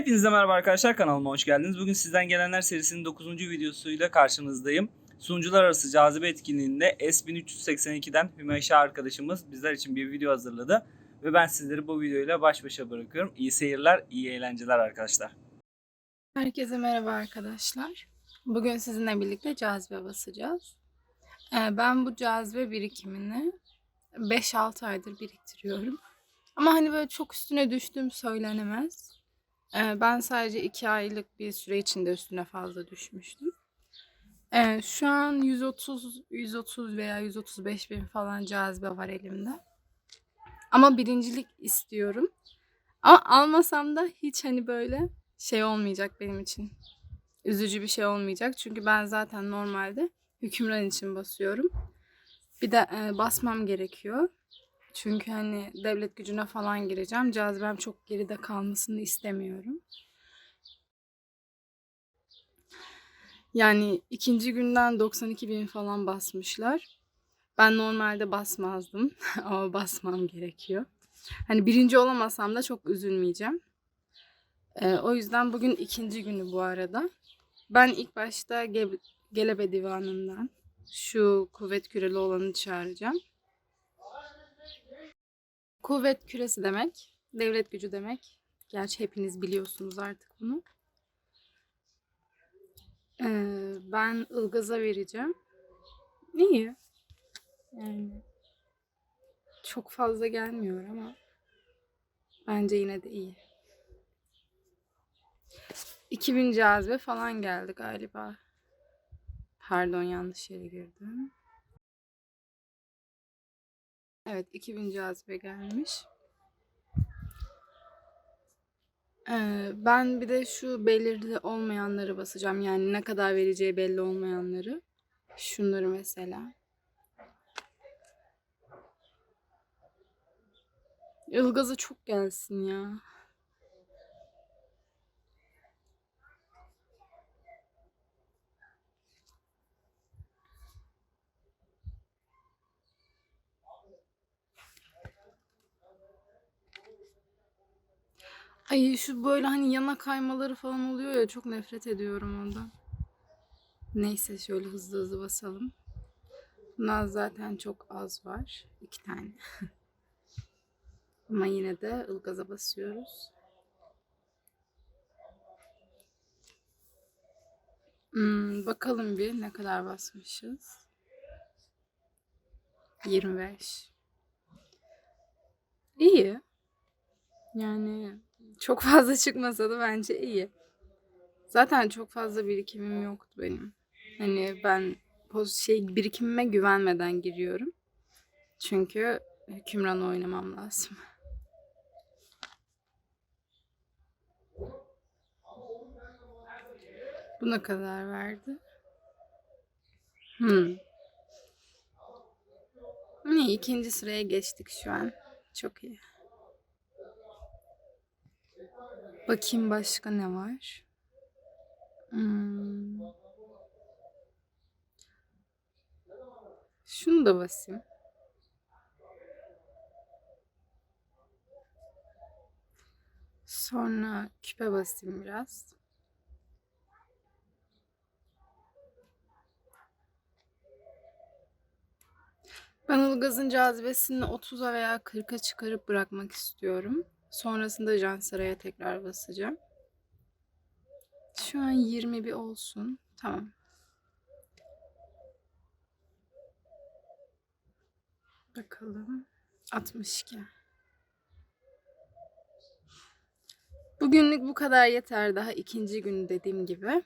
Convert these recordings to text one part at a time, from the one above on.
Hepinize merhaba arkadaşlar kanalıma hoş geldiniz. Bugün sizden gelenler serisinin 9. videosuyla karşınızdayım. Sunucular arası cazibe etkinliğinde S1382'den Hümeyşa arkadaşımız bizler için bir video hazırladı. Ve ben sizleri bu videoyla baş başa bırakıyorum. İyi seyirler, iyi eğlenceler arkadaşlar. Herkese merhaba arkadaşlar. Bugün sizinle birlikte cazibe basacağız. Ee, ben bu cazibe birikimini 5-6 aydır biriktiriyorum. Ama hani böyle çok üstüne düştüğüm söylenemez. Ben sadece 2 aylık bir süre içinde üstüne fazla düşmüştüm. Şu an 130, 130 veya 135 bin falan cazibe var elimde. Ama birincilik istiyorum. Ama almasam da hiç hani böyle şey olmayacak benim için. Üzücü bir şey olmayacak. Çünkü ben zaten normalde hükümran için basıyorum. Bir de basmam gerekiyor. Çünkü hani devlet gücüne falan gireceğim. Cazibem çok geride kalmasını istemiyorum. Yani ikinci günden 92 bin falan basmışlar. Ben normalde basmazdım ama basmam gerekiyor. Hani birinci olamasam da çok üzülmeyeceğim. Ee, o yüzden bugün ikinci günü bu arada. Ben ilk başta Ge- Gelebe Divanı'ndan şu kuvvet küreli olanı çağıracağım. Kuvvet küresi demek, devlet gücü demek. Gerçi hepiniz biliyorsunuz artık bunu. Ee, ben Ilgaz'a vereceğim. İyi. Yani çok fazla gelmiyor ama bence yine de iyi. 2000 cazibe falan geldi galiba. Pardon yanlış yere girdim. Evet 2000 cazibe gelmiş. Ee, ben bir de şu belirli olmayanları basacağım. Yani ne kadar vereceği belli olmayanları. Şunları mesela. Ilgaz'a çok gelsin ya. Ay şu böyle hani yana kaymaları falan oluyor ya çok nefret ediyorum ondan. Neyse şöyle hızlı hızlı basalım. Bundan zaten çok az var. iki tane. Ama yine de ılgaza basıyoruz. Hmm, bakalım bir ne kadar basmışız. 25. İyi. Yani çok fazla çıkmasa da bence iyi. Zaten çok fazla birikimim yoktu benim. Hani ben şey birikimime güvenmeden giriyorum. Çünkü hükümran oynamam lazım. Bu ne kadar verdi? Hmm. İyi, ikinci sıraya geçtik şu an. Çok iyi. Bakayım başka ne var? Hmm. Şunu da basayım. Sonra küpe basayım biraz. Ben Ilgaz'ın cazibesini 30'a veya 40'a çıkarıp bırakmak istiyorum. Sonrasında Jansaray'a tekrar basacağım. Şu an 20 bir olsun. Tamam. Bakalım. 62. Bugünlük bu kadar yeter. Daha ikinci gün dediğim gibi.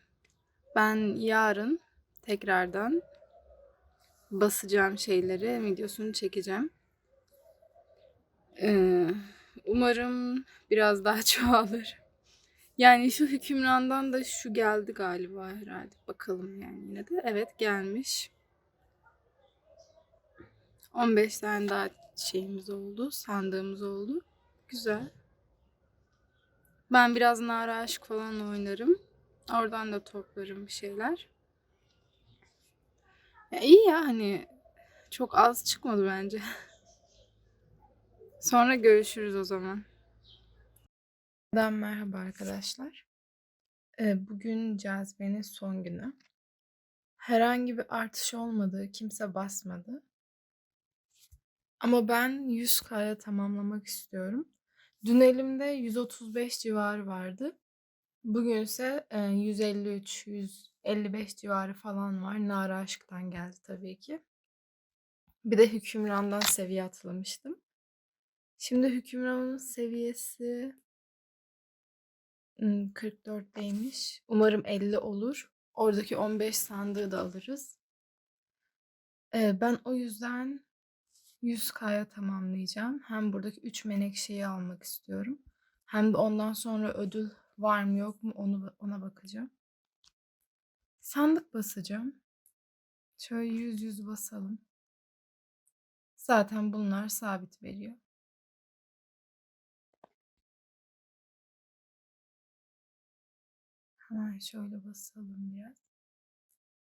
Ben yarın tekrardan basacağım şeyleri videosunu çekeceğim. Ee, umarım biraz daha çoğalır. Yani şu hükümrandan da şu geldi galiba herhalde. Bakalım yani yine de. Evet gelmiş. 15 tane daha şeyimiz oldu. Sandığımız oldu. Güzel. Ben biraz Nara Aşk falan oynarım. Oradan da toplarım bir şeyler. Ya iyi ya hani çok az çıkmadı bence. Sonra görüşürüz o zaman. Merhaba arkadaşlar. Ee, Bugün cazibenin son günü. Herhangi bir artış olmadı, kimse basmadı. Ama ben 100K'ya tamamlamak istiyorum. Dün elimde 135 civarı vardı. Bugün ise e, 153, 155 civarı falan var. Nara Aşk'tan geldi tabii ki. Bir de hükümrandan seviye atlamıştım. Şimdi hükümranın seviyesi ım, 44'teymiş. Umarım 50 olur. Oradaki 15 sandığı da alırız. Ee, ben o yüzden 100K'ya tamamlayacağım. Hem buradaki 3 menekşeyi almak istiyorum. Hem de ondan sonra ödül var mı yok mu onu ona bakacağım. Sandık basacağım. Şöyle 100 100 basalım. Zaten bunlar sabit veriyor. Hemen şöyle basalım biraz.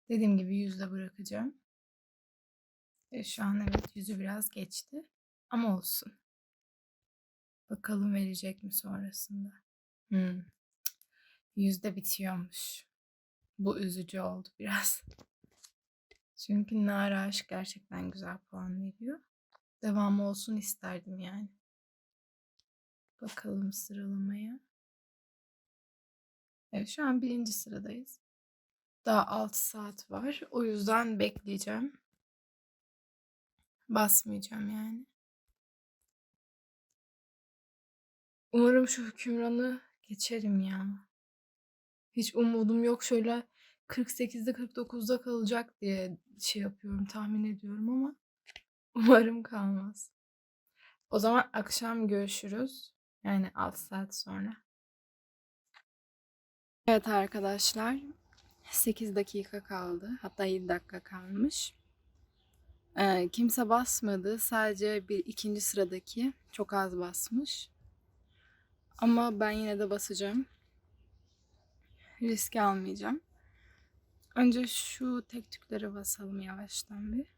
Dediğim gibi yüzde bırakacağım. E şu an evet yüzü biraz geçti. Ama olsun. Bakalım verecek mi sonrasında. Hmm. Yüzde bitiyormuş. Bu üzücü oldu biraz. Çünkü Nara Aşk gerçekten güzel puan veriyor. Devamı olsun isterdim yani. Bakalım sıralamaya. Evet şu an birinci sıradayız. Daha 6 saat var. O yüzden bekleyeceğim. Basmayacağım yani. Umarım şu hükümranı geçerim ya. Hiç umudum yok. Şöyle 48'de 49'da kalacak diye şey yapıyorum, tahmin ediyorum ama umarım kalmaz. O zaman akşam görüşürüz. Yani 6 saat sonra. Evet arkadaşlar. 8 dakika kaldı. Hatta 7 dakika kalmış. Ee, kimse basmadı. Sadece bir ikinci sıradaki çok az basmış. Ama ben yine de basacağım. Risk almayacağım. Önce şu tek tüklere basalım yavaştan bir.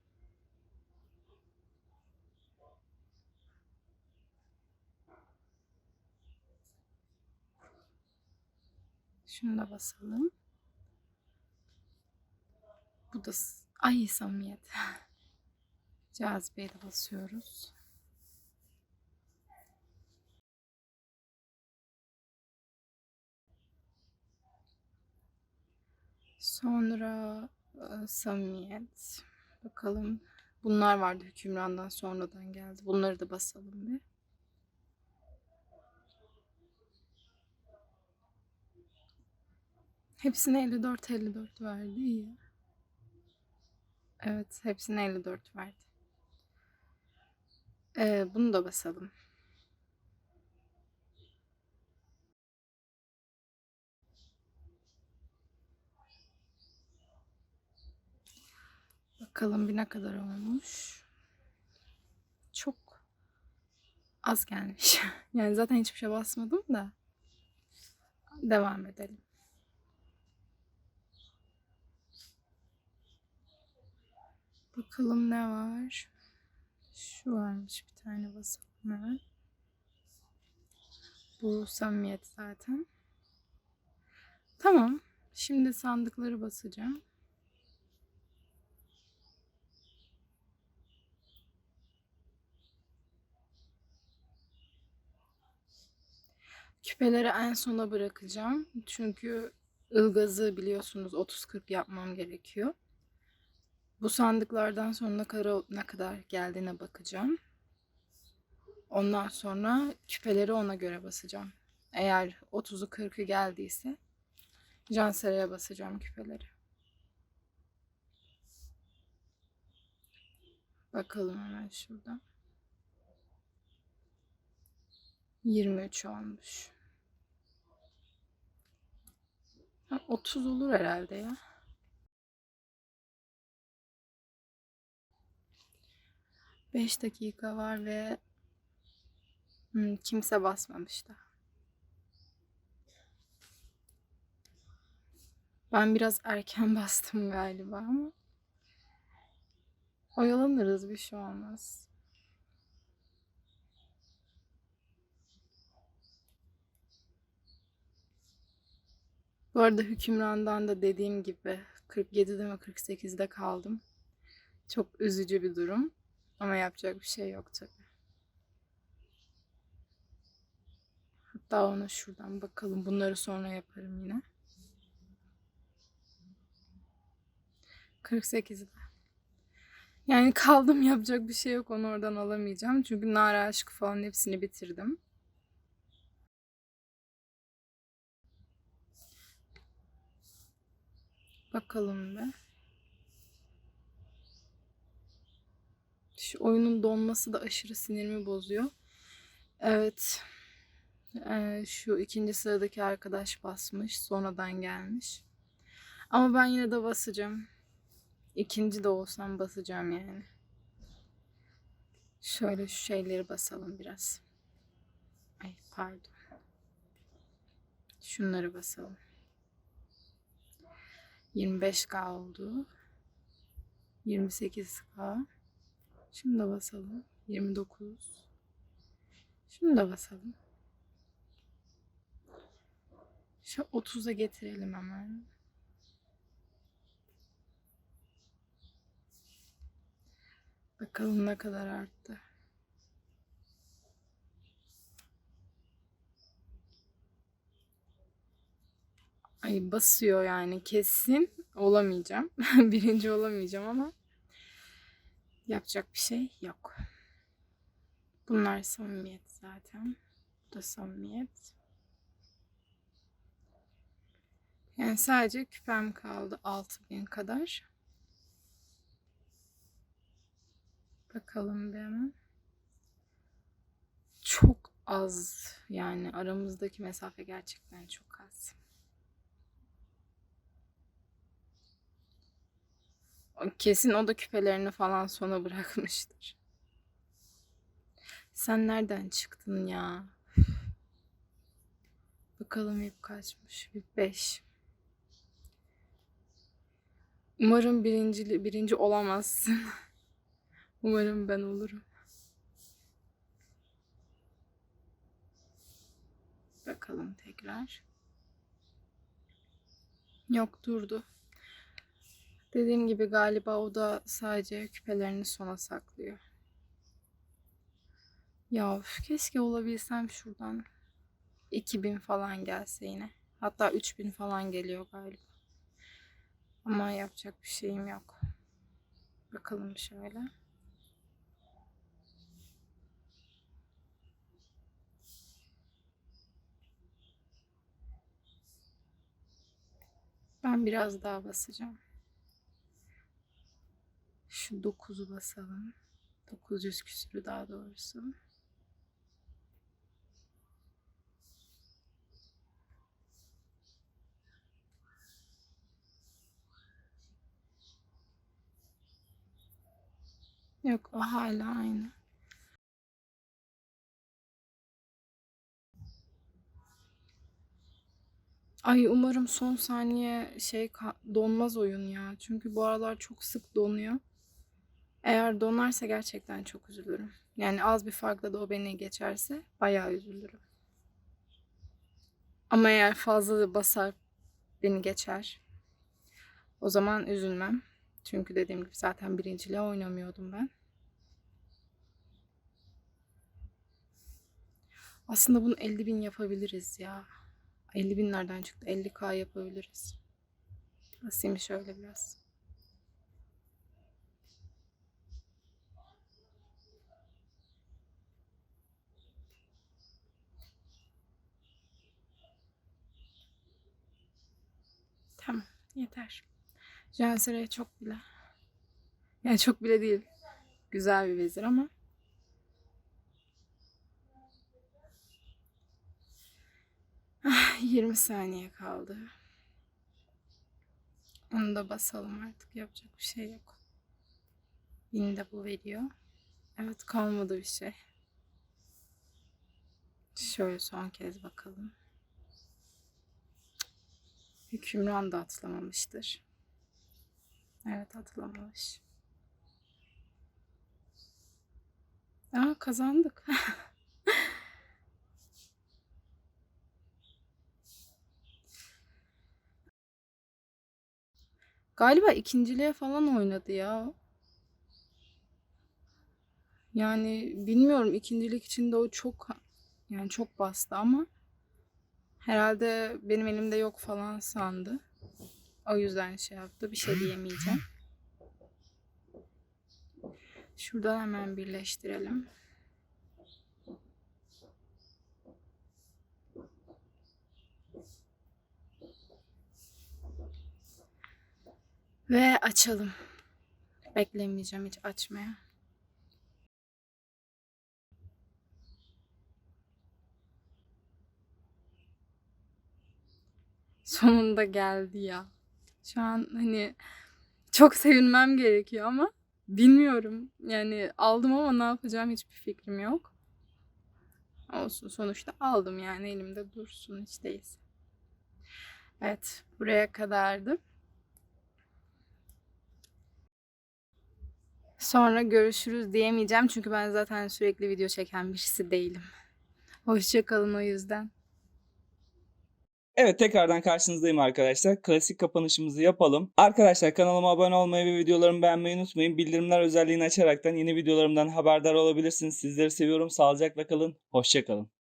Şunu da basalım. Bu da ay samimiyet. Cazibeyi de basıyoruz. Sonra e, samimiyet. Bakalım. Bunlar vardı hükümrandan sonradan geldi. Bunları da basalım bir. Hepsine 54 54 verdi iyi. Evet, hepsine 54 verdi. Ee, bunu da basalım. Bakalım bir ne kadar olmuş. Çok az gelmiş. Yani zaten hiçbir şey basmadım da. Devam edelim. Bakalım ne var. Şu varmış bir tane basalım hemen. Bu samimiyet zaten. Tamam. Şimdi sandıkları basacağım. Küpeleri en sona bırakacağım. Çünkü ılgazı biliyorsunuz 30-40 yapmam gerekiyor. Bu sandıklardan sonra ne kadar, ne kadar geldiğine bakacağım. Ondan sonra küpeleri ona göre basacağım. Eğer 30'u 40'ı geldiyse Cansera'ya basacağım küpeleri. Bakalım hemen şuradan. 23 olmuş. Ha, 30 olur herhalde ya. Beş dakika var ve kimse basmamış da. Ben biraz erken bastım galiba ama oyalanırız bir şey olmaz. Bu arada hükümrandan da dediğim gibi 47'de mi 48'de kaldım. Çok üzücü bir durum. Ama yapacak bir şey yok tabii. Hatta ona şuradan bakalım. Bunları sonra yaparım yine. 48'de. Yani kaldım yapacak bir şey yok. Onu oradan alamayacağım. Çünkü Nara Aşkı falan hepsini bitirdim. Bakalım be. Oyunun donması da aşırı sinirimi bozuyor. Evet. Ee, şu ikinci sıradaki arkadaş basmış. Sonradan gelmiş. Ama ben yine de basacağım. İkinci de olsam basacağım yani. Şöyle şu şeyleri basalım biraz. Ay pardon. Şunları basalım. 25K oldu. 28K. Şunu da basalım. 29. Şunu da basalım. Şu 30'a getirelim hemen. Bakalım ne kadar arttı. Ay basıyor yani kesin olamayacağım. Birinci olamayacağım ama yapacak bir şey yok. Bunlar samimiyet zaten. Bu da samimiyet. Yani sadece küpem kaldı 6000 kadar. Bakalım bir hemen. Çok az yani aramızdaki mesafe gerçekten çok az. Kesin o da küpelerini falan sona bırakmıştır. Sen nereden çıktın ya? Bakalım ip kaçmış. Bir 5. Umarım birinci, birinci olamazsın. Umarım ben olurum. Bakalım tekrar. Yok durdu. Dediğim gibi galiba o da sadece küpelerini sona saklıyor. Ya üf, keşke olabilsem şuradan 2000 falan gelse yine. Hatta 3000 falan geliyor galiba. Ama yapacak bir şeyim yok. Bakalım şöyle. Ben biraz daha basacağım. Şu 9'u basalım. 900 küsürü daha doğrusu. Yok o hala aynı. Ay umarım son saniye şey donmaz oyun ya. Çünkü bu aralar çok sık donuyor. Eğer donarsa gerçekten çok üzülürüm. Yani az bir farkla da o beni geçerse bayağı üzülürüm. Ama eğer fazla da basar beni geçer. O zaman üzülmem. Çünkü dediğim gibi zaten birinciyle oynamıyordum ben. Aslında bunu 50 bin yapabiliriz ya. 50 bin nereden çıktı? 50k yapabiliriz. Basayım şöyle biraz. Tamam, yeter. Jansere çok bile. Yani çok bile değil. Güzel bir vezir ama. Ah, 20 saniye kaldı. Onu da basalım artık. Yapacak bir şey yok. Bin de bu veriyor. Evet kalmadı bir şey. Şöyle son kez bakalım. Hükümran da atlamamıştır. Evet atlamamış. Aa kazandık. Galiba ikinciliğe falan oynadı ya. Yani bilmiyorum ikincilik içinde o çok yani çok bastı ama herhalde benim elimde yok falan sandı. O yüzden şey yaptı. Bir şey diyemeyeceğim. Şuradan hemen birleştirelim. Ve açalım. Beklemeyeceğim hiç açmaya. Sonunda geldi ya. Şu an hani çok sevinmem gerekiyor ama bilmiyorum. Yani aldım ama ne yapacağım hiçbir fikrim yok. Olsun sonuçta aldım yani elimde dursun hiç değilse. Evet buraya kadardı. Sonra görüşürüz diyemeyeceğim çünkü ben zaten sürekli video çeken birisi değilim. Hoşçakalın o yüzden. Evet tekrardan karşınızdayım arkadaşlar. Klasik kapanışımızı yapalım. Arkadaşlar kanalıma abone olmayı ve videolarımı beğenmeyi unutmayın. Bildirimler özelliğini açaraktan yeni videolarımdan haberdar olabilirsiniz. Sizleri seviyorum. Sağlıcakla kalın. Hoşçakalın.